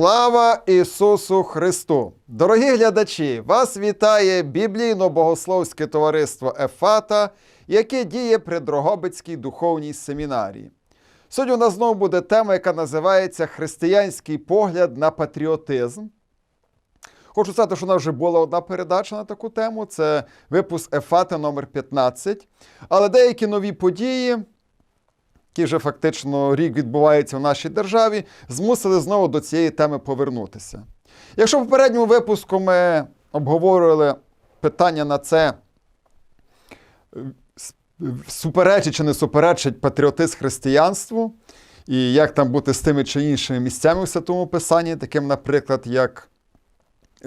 Слава Ісусу Христу! Дорогі глядачі! Вас вітає біблійно-богословське товариство Ефата, яке діє при Дрогобицькій духовній семінарії. Сьогодні у нас знову буде тема, яка називається Християнський погляд на патріотизм. Хочу сказати, що у нас вже була одна передача на таку тему. Це випуск Ефата номер 15. Але деякі нові події, які вже фактично рік відбуваються в нашій державі, змусили знову до цієї теми повернутися. Якщо в попередньому випуску ми обговорювали питання на це, е, суперечить чи не суперечить патріотизм християнству, і як там бути з тими чи іншими місцями в Святому Писанні, таким, наприклад, як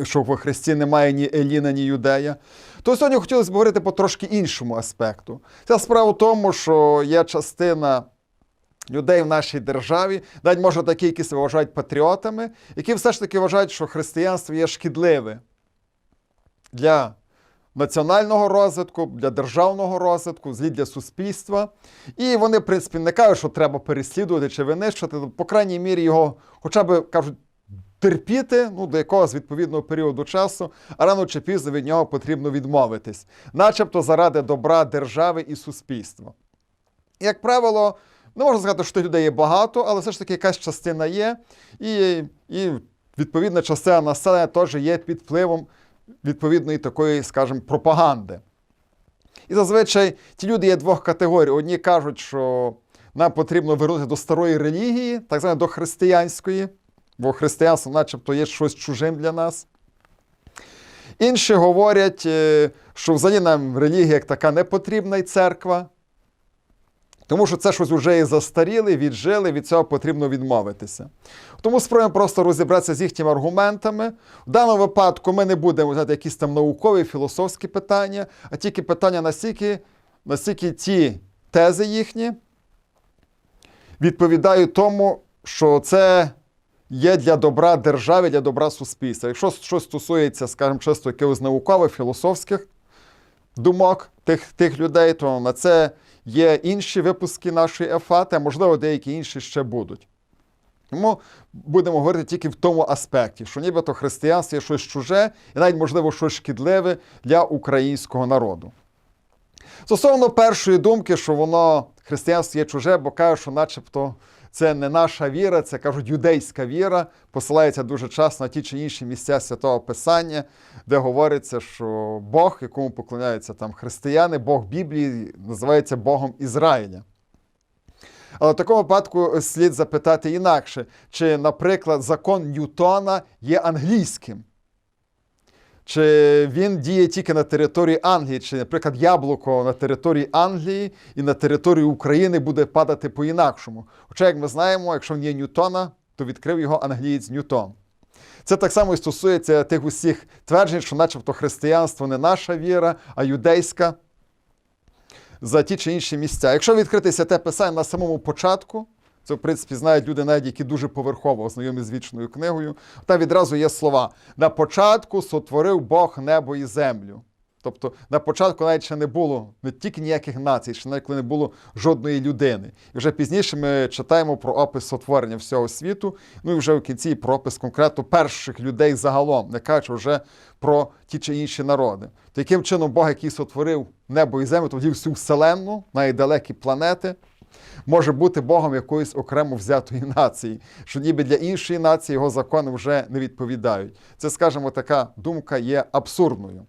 що во Христі немає ні Еліна, ні Юдея, то сьогодні хотілося б говорити по трошки іншому аспекту. Ця справа в тому, що є частина людей в нашій державі, навіть може такі, які себе вважають патріотами, які все ж таки вважають, що християнство є шкідливе для національного розвитку, для державного розвитку, злі для суспільства. І вони, в принципі, не кажуть, що треба переслідувати чи винищувати, по крайній мірі його, хоча б кажуть, терпіти ну, до якогось відповідного періоду часу, а рано чи пізно від нього потрібно відмовитись, начебто заради добра держави і суспільства. Як правило, не можна сказати, що людей є багато, але все ж таки якась частина є, і, і відповідна частина населення теж є під впливом відповідної такої, скажімо, пропаганди. І зазвичай ті люди є двох категорій. Одні кажуть, що нам потрібно вернути до старої релігії, так званої до християнської, бо християнство, начебто, є щось чужим для нас. Інші говорять, е, що взагалі нам релігія як така не потрібна і церква, тому що це щось вже і застаріли, віджили, від цього потрібно відмовитися. Тому спробуємо просто розібратися з їхніми аргументами. В даному випадку ми не будемо взяти якісь там наукові, філософські питання, а тільки питання настільки, настільки ті тези їхні відповідають тому, що це є для добра держави, для добра суспільства. Якщо щось стосується, скажімо, чисто якихось наукових, філософських думок тих, тих людей, то на це є інші випуски нашої ефати, а можливо, деякі інші ще будуть. Тому будемо говорити тільки в тому аспекті, що нібито християнство є щось чуже і навіть, можливо, щось шкідливе для українського народу. Стосовно першої думки, що воно християнство є чуже, бо каже, що начебто це не наша віра, це кажуть юдейська віра, посилається дуже часто на ті чи інші місця святого Писання, де говориться, що Бог, якому поклоняються там християни, Бог Біблії називається Богом Ізраїля. Але в такому випадку слід запитати інакше, чи, наприклад, закон Ньютона є англійським. Чи він діє тільки на території Англії, чи, наприклад, яблуко на території Англії і на території України буде падати по-інакшому. Хоча, як ми знаємо, якщо він є Ньютона, то відкрив його англієць Ньютон. Це так само і стосується тих усіх тверджень, що, начебто, християнство не наша віра, а юдейська за ті чи інші місця. Якщо відкрити святе писання на самому початку, це, в принципі, знають люди, навіть які дуже поверхово знайомі з вічною книгою. Там відразу є слова: на початку сотворив Бог небо і землю. Тобто на початку навіть ще не було не тільки ніяких націй, ще навіть не було жодної людини. І вже пізніше ми читаємо про опис сотворення всього світу, ну і вже в кінці про опис конкретно перших людей загалом, не кажучи вже про ті чи інші народи. То яким чином Бог, який сотворив небо і землю, тоді всю вселенну, найдалекі планети, може бути Богом якоїсь окремо взятої нації, що ніби для іншої нації його закони вже не відповідають. Це, скажімо, така думка є абсурдною.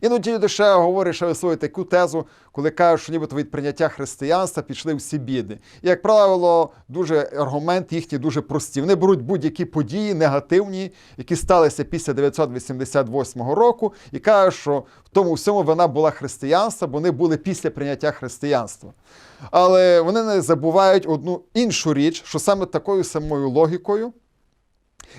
Іноді говорять, що висовують таку тезу, коли кажуть, що нібито від прийняття християнства пішли всі біди. І, як правило, дуже аргумент їхній дуже прості. Вони беруть будь-які події негативні, які сталися після 988 року, і кажуть, що в тому всьому вина була християнства, бо вони були після прийняття християнства. Але вони не забувають одну іншу річ, що саме такою самою логікою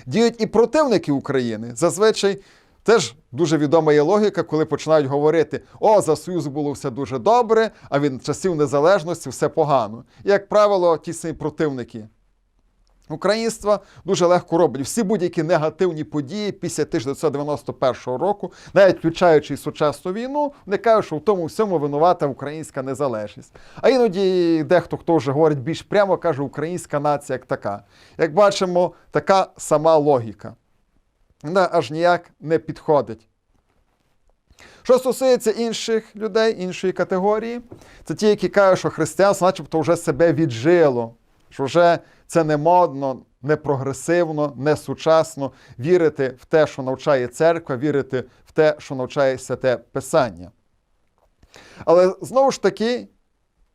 діють і противники України. Зазвичай теж дуже відома є логіка, коли починають говорити: о, за Союз було все дуже добре, а від часів незалежності все погано. І, як правило, ті самі противники Українства дуже легко роблять всі будь-які негативні події після 1991 року, навіть включаючи сучасну війну, вони кажуть, що в тому всьому винувата українська незалежність. А іноді дехто, хто вже говорить більш прямо, каже, українська нація як така. Як бачимо, така сама логіка. Вона аж ніяк не підходить. Що стосується інших людей, іншої категорії, це ті, які кажуть, що християнство начебто вже себе віджило, що вже це не модно, не прогресивно, не сучасно вірити в те, що навчає церква, вірити в те, що навчає святе Писання. Але знову ж таки,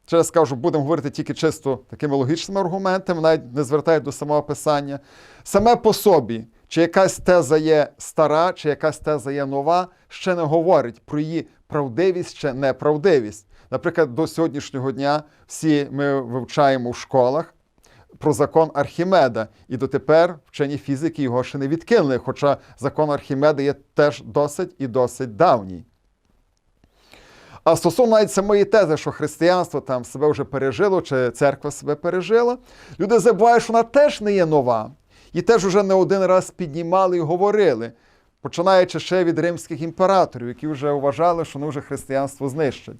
ще раз скажу, будемо говорити тільки чисто такими логічними аргументами, навіть не звертають до самого писання. Саме по собі, чи якась теза є стара, чи якась теза є нова, ще не говорить про її правдивість чи неправдивість. Наприклад, до сьогоднішнього дня всі ми вивчаємо в школах про закон Архімеда, і дотепер вчені фізики його ще не відкинули, хоча закон Архімеда є теж досить і досить давній. А стосовно навіть самої тези, що християнство там себе вже пережило, чи церква себе пережила, люди забувають, що вона теж не є нова. І теж вже не один раз піднімали і говорили, починаючи ще від римських імператорів, які вже вважали, що вони вже християнство знищать.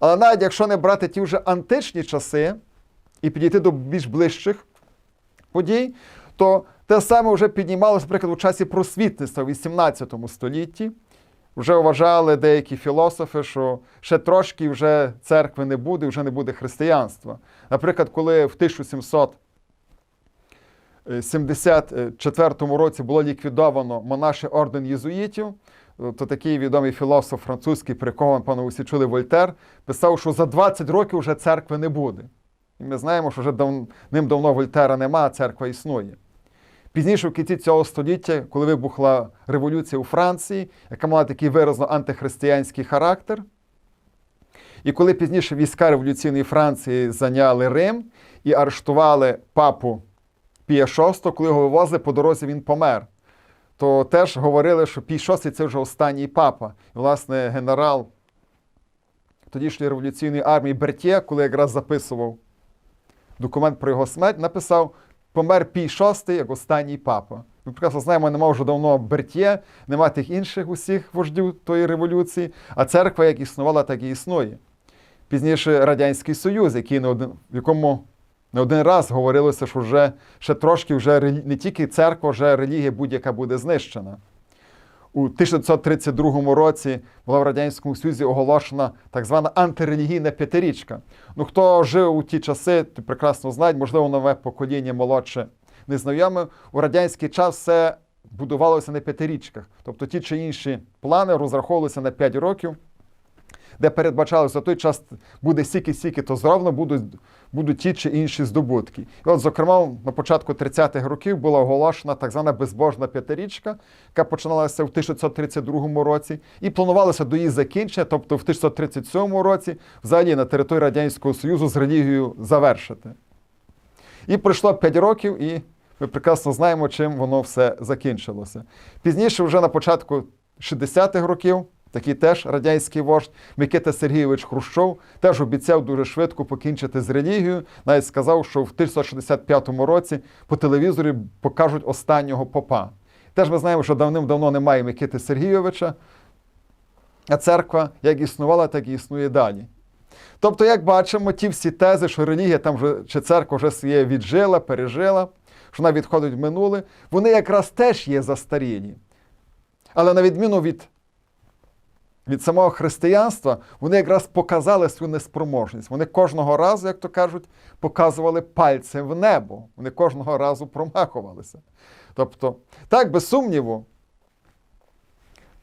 Але навіть якщо не брати ті вже античні часи і підійти до більш ближчих подій, то те саме вже піднімалося, наприклад, у часі просвітництва в 18 столітті. Вже вважали деякі філософи, що ще трошки вже церкви не буде, вже не буде християнства. Наприклад, коли в 1774 році було ліквідовано монаший орден єзуїтів, то такий відомий філософ французький, при кого, пане, усі чули Вольтер, писав, що за 20 років вже церкви не буде. І ми знаємо, що вже дав... ним давно Вольтера нема, а церква існує. Пізніше, в кінці цього століття, коли вибухла революція у Франції, яка мала такий виразно антихристиянський характер, і коли пізніше війська революційної Франції зайняли Рим і арештували папу Пія VI, коли його вивозили по дорозі, він помер. То теж говорили, що Пій VI – це вже останній папа. І, власне, генерал тодішньої революційної армії Бертє, коли якраз записував документ про його смерть, написав: помер Пій VI як останній папа. Ми прекрасно знаємо, нема вже давно Бертє, нема тих інших усіх вождів тої революції, а церква як існувала, так і існує. Пізніше Радянський Союз, який не один, в якому не один раз говорилося, що вже ще трошки вже не тільки церква, вже релігія будь-яка буде знищена. У 1932 році була в Радянському Союзі оголошена так звана антирелігійна п'ятирічка. Ну, хто жив у ті часи, то прекрасно знають, можливо, нове покоління молодше незнайоме. У радянський час все будувалося на п'ятирічках. Тобто ті чи інші плани розраховувалися на 5 років, де передбачалося, той час буде стільки-стільки, то зроблено будуть, будуть ті чи інші здобутки. І от, зокрема, на початку 30-х років була оголошена так звана безбожна п'ятирічка, яка починалася в 1932 році, і планувалося до її закінчення, тобто в 1937 році, взагалі на території Радянського Союзу з релігією завершити. І пройшло 5 років, і ми прекрасно знаємо, чим воно все закінчилося. Пізніше, вже на початку 60-х років, такий теж радянський вождь Микита Сергійович Хрущов теж обіцяв дуже швидко покінчити з релігією. Навіть сказав, що в 1965 році по телевізорі покажуть останнього попа. Теж ми знаємо, що давним-давно немає Микити Сергійовича, а церква як існувала, так і існує далі. Тобто, як бачимо, ті всі тези, що релігія там вже чи церква вже своє віджила, пережила, що вона відходить в минуле, вони якраз теж є застарілі. Але на відміну від від самого християнства, вони якраз показали свою неспроможність. Вони кожного разу, як то кажуть, показували пальцем в небо. Вони кожного разу промахувалися. Тобто, так, без сумніву,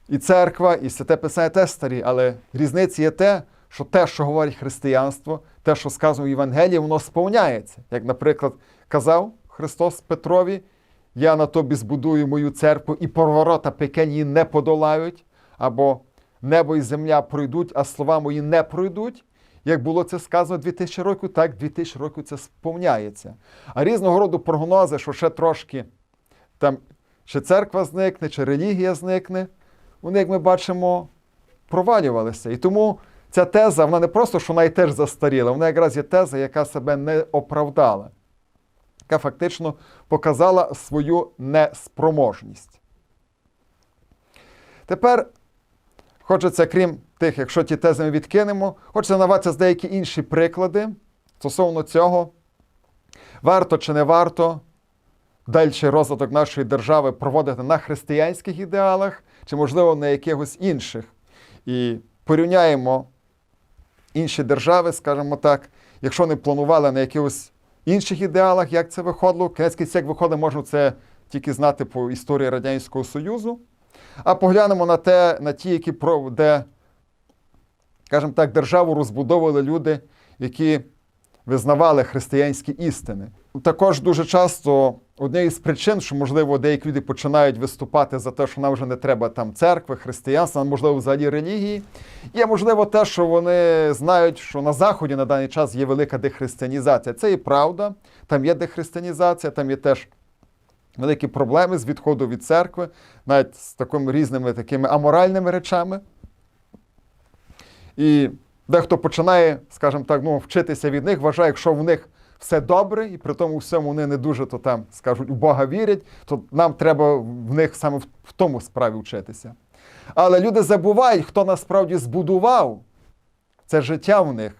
і церква, і святе Писання теж старі, але різниця є те, що те, що говорить християнство, те, що сказано в Євангелії, воно сповняється. Як, наприклад, казав Христос Петрові, я на тобі збудую мою церкву, і поворота пекень її не подолають, або небо і земля пройдуть, а слова мої не пройдуть. Як було це сказано 2000 років, так 2000 років це сповняється. А різного роду прогнози, що ще трошки там чи церква зникне, чи релігія зникне, вони, як ми бачимо, провалювалися. І тому ця теза, вона не просто, що вона і теж застаріла, вона якраз є теза, яка себе не оправдала. яка фактично показала свою неспроможність. Тепер хочеться, крім тих, якщо ті тези ми відкинемо, хочеться наватися з деякі інші приклади стосовно цього, варто чи не варто дальший розвиток нашої держави проводити на християнських ідеалах, чи, можливо, на якихось інших. І порівняємо інші держави, скажімо так, якщо не планували на якихось інших ідеалах, як це виходило, кінець кінців, як виходить, можна це тільки знати по історії Радянського Союзу. А поглянемо на те, на ті, які де, скажімо так, державу розбудовували люди, які визнавали християнські істини. Також дуже часто однією з причин, що, можливо, деякі люди починають виступати за те, що нам вже не треба там церкви, християнства, можливо, взагалі релігії, є, можливо, те, що вони знають, що на Заході на даний час є велика дехристиянізація. Це і правда, там є дехристиянізація, там є теж великі проблеми з відходу від церкви, навіть з такими різними такими аморальними речами. І дехто починає, скажімо так, ну, вчитися від них, вважає, якщо в них все добре, і при тому всьому вони не дуже то там, скажуть, у Бога вірять, то нам треба в них саме в, тому справі вчитися. Але люди забувають, хто насправді збудував це життя в них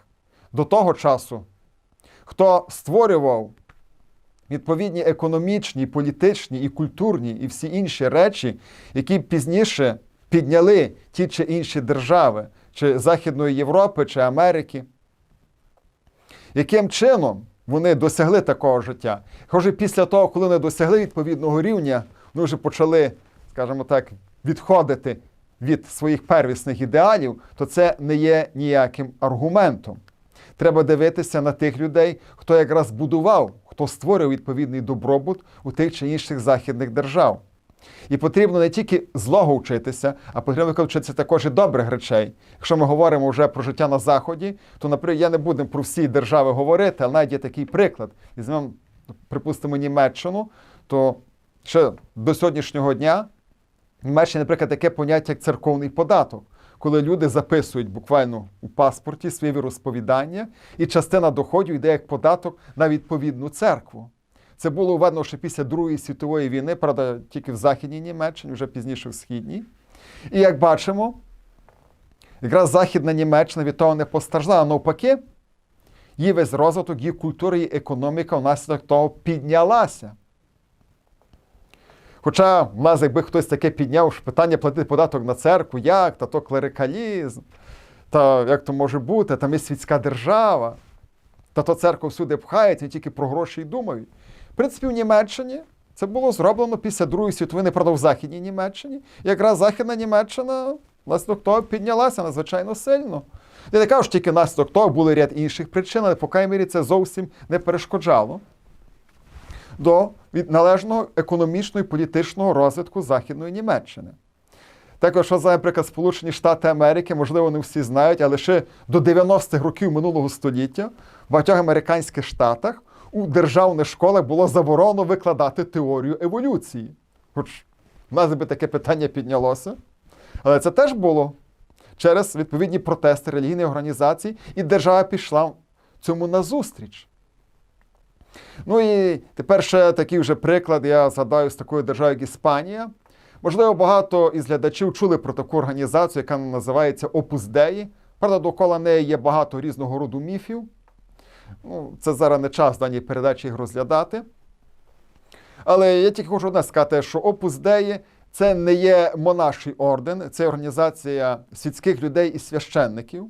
до того часу, хто створював відповідні економічні, політичні і культурні і всі інші речі, які пізніше підняли ті чи інші держави, чи Західної Європи, чи Америки. Яким чином вони досягли такого життя? Хоже, після того, коли вони досягли відповідного рівня, вони вже почали, скажімо так, відходити від своїх первісних ідеалів, то це не є ніяким аргументом. Треба дивитися на тих людей, хто якраз будував, хто створив відповідний добробут у тих чи інших західних держав. І потрібно не тільки злого вчитися, а потрібно вчитися також і добрих речей. Якщо ми говоримо вже про життя на Заході, то, наприклад, я не буду про всі держави говорити, але навіть є такий приклад. Візьмемо, припустимо, Німеччину, то ще до сьогоднішнього дня в Німеччині, наприклад, таке поняття, як церковний податок, коли люди записують буквально у паспорті своє віросповідання, і частина доходів йде як податок на відповідну церкву. Це було введено ще після Другої світової війни, правда, тільки в Західній Німеччині, вже пізніше в Східній. І як бачимо, якраз Західна Німеччина від того не постраждала. Навпаки, її весь розвиток, її культура і економіка внаслідок того піднялася. Хоча, власне, якби хтось таке підняв, що питання платити податок на церкву, як, та то клерикалізм, та як то може бути, там є світська держава, та то церква всюди пхають, і тільки про гроші й думають. В принципі, в Німеччині це було зроблено після Другої світової, неправда, в Західній Німеччині. І якраз Західна Німеччина, внаслідок того, піднялася надзвичайно сильно. Я не кажу, що тільки внаслідок того були ряд інших причин, але по крайній мірі це зовсім не перешкоджало до належного економічного і політичного розвитку Західної Німеччини. Також, наприклад, Сполучені Штати Америки, можливо, не всі знають, але ще до 90-х років минулого століття в багатьох американських штатах у державних школах було заборонено викладати теорію еволюції. Хоч в нас би таке питання піднялося. Але це теж було через відповідні протести релігійних організацій, і держава пішла цьому назустріч. Ну і тепер ще такий вже приклад, я згадаю з такої держави, як Іспанія. Можливо, багато із глядачів чули про таку організацію, яка називається Dei. Правда, довкола неї є багато різного роду міфів. Ну, Це зараз не час даній передачі їх розглядати. Але я тільки хочу одне сказати, що Dei – це не є монаший орден, це організація світських людей і священників.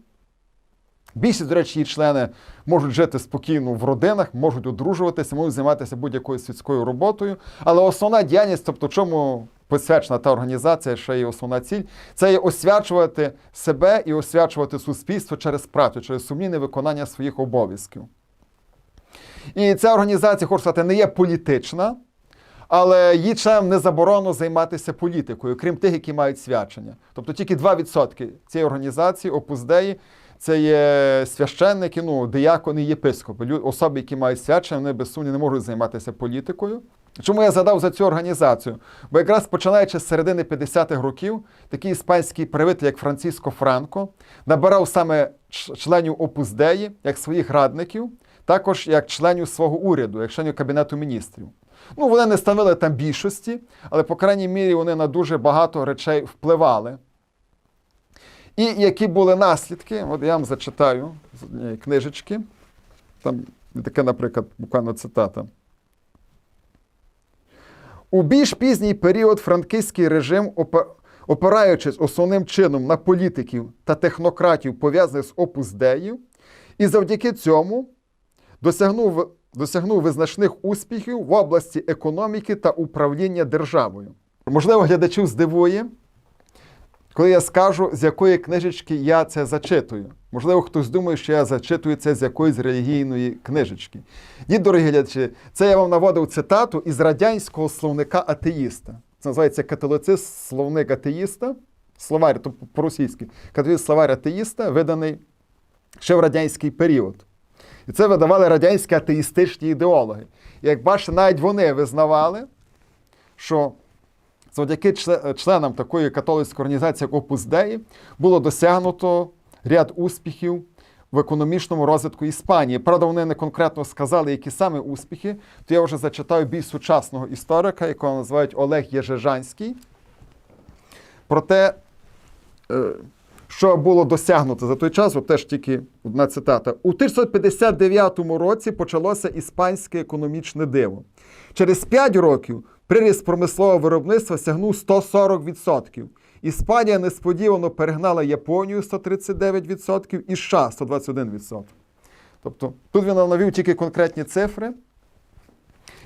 Більшість, до речі, її члени можуть жити спокійно в родинах, можуть одружуватися, можуть займатися будь-якою світською роботою. Але основна діяльність, тобто чому посвячена та організація, ще є основна ціль, це є освячувати себе і освячувати суспільство через працю, через сумлінне виконання своїх обов'язків. І ця організація, хочу сказати, не є політична, але її членам не заборонено займатися політикою, крім тих, які мають свячення. Тобто тільки 2% цієї організації, опуздеї, це є священники, ну, диякони, єпископи. Особи, які мають свячення, вони без сумніву не можуть займатися політикою. Чому я задав за цю організацію? Бо якраз починаючи з середини 50-х років, такий іспанський правитель, як Франциско Франко, набирав саме членів Опуздеї, як своїх радників, також як членів свого уряду, як членів Кабінету міністрів. Ну, вони не становили там більшості, але, по крайній мірі, вони на дуже багато речей впливали. І які були наслідки, от я вам зачитаю з однієї книжечки. Там таке, наприклад, буквально цитата. У більш пізній період франкистський режим, опираючись основним чином на політиків та технократів, пов'язаних з опуздеїв, і завдяки цьому досягнув, досягнув визначних успіхів в області економіки та управління державою. Можливо, глядачів здивує, коли я скажу, з якої книжечки я це зачитую. Можливо, хтось думає, що я зачитую це з якоїсь релігійної книжечки. Ні, дорогі глядачі, це я вам наводив цитату із радянського словника атеїста. Це називається католицизм словник атеїста. Словарь, тобто по-російськи. Католицизм словарь атеїста, виданий ще в радянський період. І це видавали радянські атеїстичні ідеологи. І як бачите, навіть вони визнавали, що завдяки членам такої католицької організації, як Opus Dei, було досягнуто ряд успіхів в економічному розвитку Іспанії. Правда, вони не конкретно сказали, які саме успіхи, то я вже зачитаю більш сучасного історика, якого називають Олег Єжежанський. Про те, е, що було досягнуто за той час, от теж тільки одна цитата. У 1959 році почалося іспанське економічне диво. Через 5 років приріст промислового виробництва сягнув 140%. Іспанія несподівано перегнала Японію 139% і США 121%. Тобто тут він навів тільки конкретні цифри.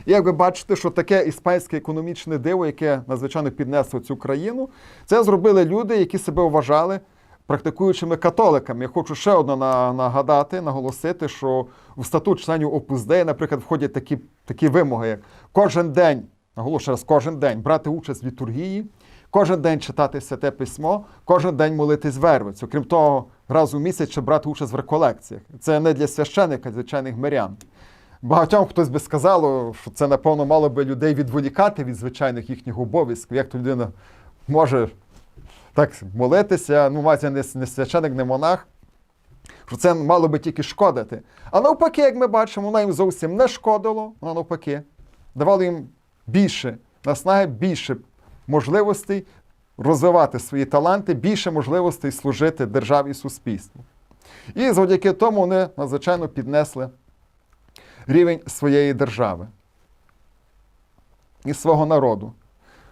І як ви бачите, що таке іспанське економічне диво, яке надзвичайно піднесло цю країну, це зробили люди, які себе вважали практикуючими католиками. Я хочу ще одне нагадати, наголосити, що в статут членів Dei, наприклад, входять такі, такі вимоги, як кожен день, наголошую раз, кожен день брати участь в літургії, кожен день читати святе письмо, кожен день молитись вервицю. Крім того, раз у місяць ще брати участь в реколекціях. Це не для священика, а звичайних мирян. Багатьом хтось би сказало, що це, напевно, мало би людей відволікати від звичайних їхніх обов'язків. Як то людина може так молитися, ну, мається не, не священик, не монах, що це мало би тільки шкодити. А навпаки, як ми бачимо, воно їм зовсім не шкодило, воно навпаки, давало їм більше наснаги, більше можливостей розвивати свої таланти, більше можливостей служити державі і суспільству. І завдяки тому вони надзвичайно піднесли рівень своєї держави і свого народу.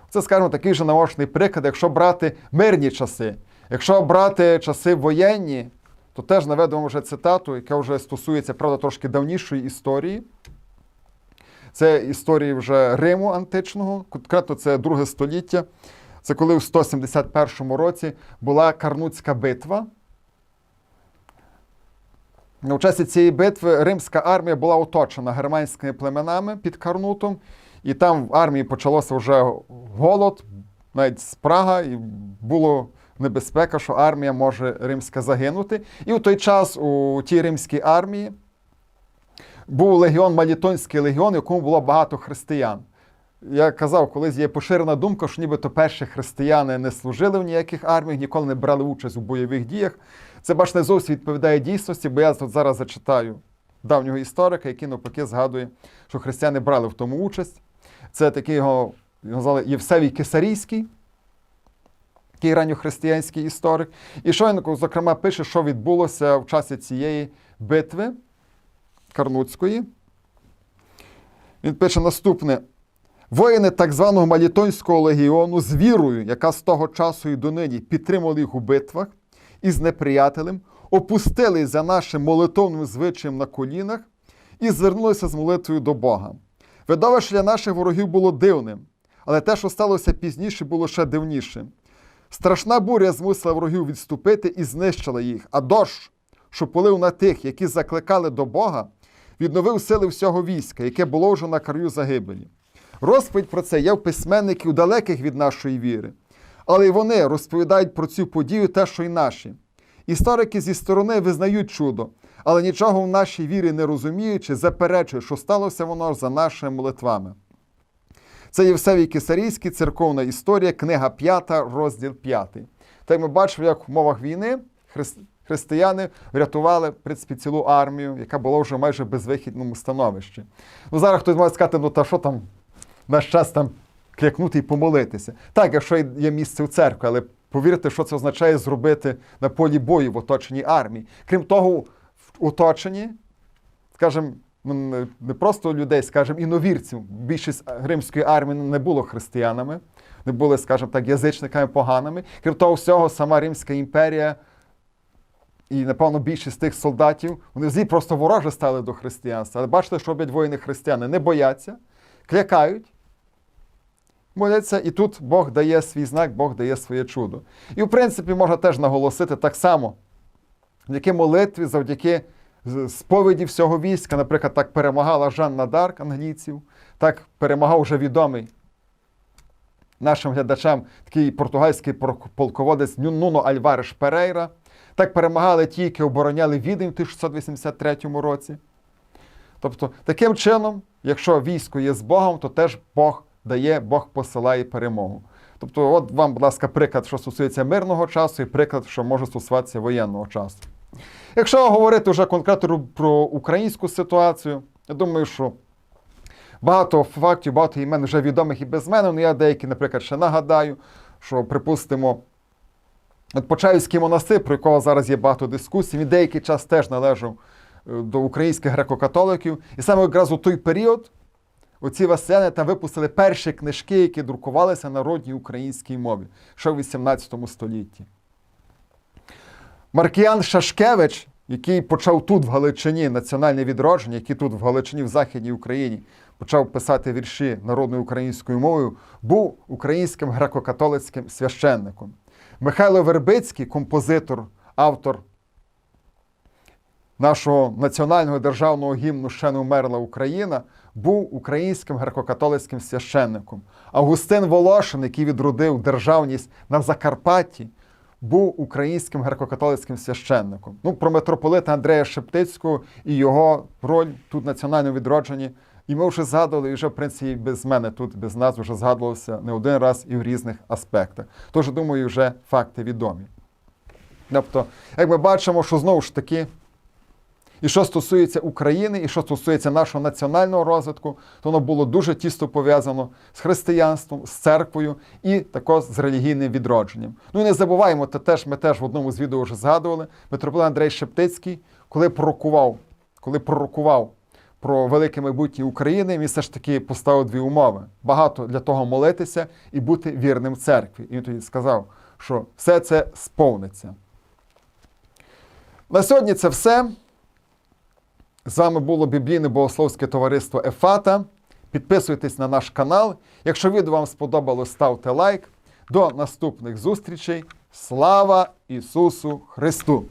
Це, скажімо, такий же наочний приклад, якщо брати мирні часи. Якщо брати часи воєнні, то теж наведемо вже цитату, яка вже стосується, правда, трошки давнішої історії. Це історії вже Риму античного, конкретно це друге століття. Це коли в 171 році була Карнуцька битва. На часі цієї битви римська армія була оточена германськими племенами під Карнутом, і там в армії почалося вже голод, навіть спрага, і було небезпека, що армія може римська загинути. І в той час у тій римській армії був легіон, Малітонський легіон, в якому було багато християн. Я казав, колись є поширена думка, що нібито перші християни не служили в ніяких арміях, ніколи не брали участь у бойових діях. Це, бачите, не зовсім відповідає дійсності, бо я тут зараз зачитаю давнього історика, який навпаки згадує, що християни брали в тому участь. Це такий його назвали Євсевій Кесарійський, такий ранньохристиянський історик. І що він, зокрема, пише, що відбулося в часі цієї битви Карнуцької. Він пише наступне. Воїни так званого Малітонського легіону з вірою, яка з того часу і донині підтримували їх у битвах із неприятелем, опустились за нашим молитовним звичаєм на колінах і звернулися з молитвою до Бога. Видовище для наших ворогів було дивним, але те, що сталося пізніше, було ще дивнішим. Страшна буря змусила ворогів відступити і знищила їх, а дощ, що полив на тих, які закликали до Бога, відновив сили всього війська, яке було вже на краю загибелі. Розповідь про це є в письменників далеких від нашої віри, але й вони розповідають про цю подію те, що й наші. Історики зі сторони визнають чудо, але нічого в нашій вірі не розуміючи, заперечують, що сталося воно за нашими молитвами. Це Євсевій Кисарійський, церковна історія, книга 5, розділ 5. Так ми бачимо, як в умовах війни християни врятували в принципі, цілу армію, яка була вже майже в безвихідному становищі. Ну, зараз хтось може сказати, ну та що там наш час там клякнути і помолитися. Так, якщо є місце у церкві, але повірте, що це означає зробити на полі бою в оточенні армії. Крім того, в оточенні, скажімо, ну, не просто людей, скажімо, іновірців. Більшість римської армії не було християнами, не були, скажімо так, язичниками поганими. Крім того всього, сама Римська імперія і, напевно, більшість тих солдатів, вони взагалі просто вороже стали до християнства. Але бачите, що роблять воїни християни? Не бояться, клякають, моляться, і тут Бог дає свій знак, Бог дає своє чудо. І, в принципі, можна теж наголосити так само, завдяки молитві, завдяки сповіді всього війська, наприклад, так перемагала Жанна Дарк англійців, так перемагав вже відомий нашим глядачам такий португальський полководець Ню- Нуно Альвареш Перейра. Так перемагали ті, які обороняли Відень в 1683 році. Тобто, таким чином, якщо військо є з Богом, то теж Бог дає, Бог посилає перемогу. Тобто, от вам, будь ласка, приклад, що стосується мирного часу, і приклад, що може стосуватися воєнного часу. Якщо говорити вже конкретно про українську ситуацію, я думаю, що багато фактів, багато імен вже відомих і без мене, але я деякі, наприклад, ще нагадаю, що, припустимо, От Почаївський монастир, про якого зараз є багато дискусій, він деякий час теж належав е, до українських греко-католиків. І саме якраз у той період оці васени там випустили перші книжки, які друкувалися на народній українській мові, ще в 18 столітті. Маркіян Шашкевич, який почав тут, в Галичині, національне відродження, який тут, в Галичині, в Західній Україні, почав писати вірші народною українською мовою, був українським греко-католицьким священником. Михайло Вербицький, композитор, автор нашого національного державного гімну Ще не вмерла Україна, був українським греко-католицьким священником. Августин Волошин, який відродив державність на Закарпатті, був українським греко-католицьким священником. Ну, про митрополита Андрея Шептицького і його роль тут в національному відродженні. І ми вже згадували, і вже, в принципі, без мене тут, без нас вже згадувалося не один раз і в різних аспектах. Тож, думаю, вже факти відомі. Тобто, як ми бачимо, що знову ж таки, і що стосується України, і що стосується нашого національного розвитку, то воно було дуже тісно пов'язано з християнством, з церквою і також з релігійним відродженням. Ну і не забуваємо, те теж ми теж в одному з відео вже згадували. Митрополит Андрей Шептицький, коли пророкував, коли пророкував про велике майбутнє України, він все ж таки поставив дві умови: багато для того молитися і бути вірним церкві. І він тоді сказав, що все це сповниться. На сьогодні це все. З вами було біблійне богословське товариство Ефата. Підписуйтесь на наш канал. Якщо відео вам сподобалось, ставте лайк. До наступних зустрічей. Слава Ісусу Христу!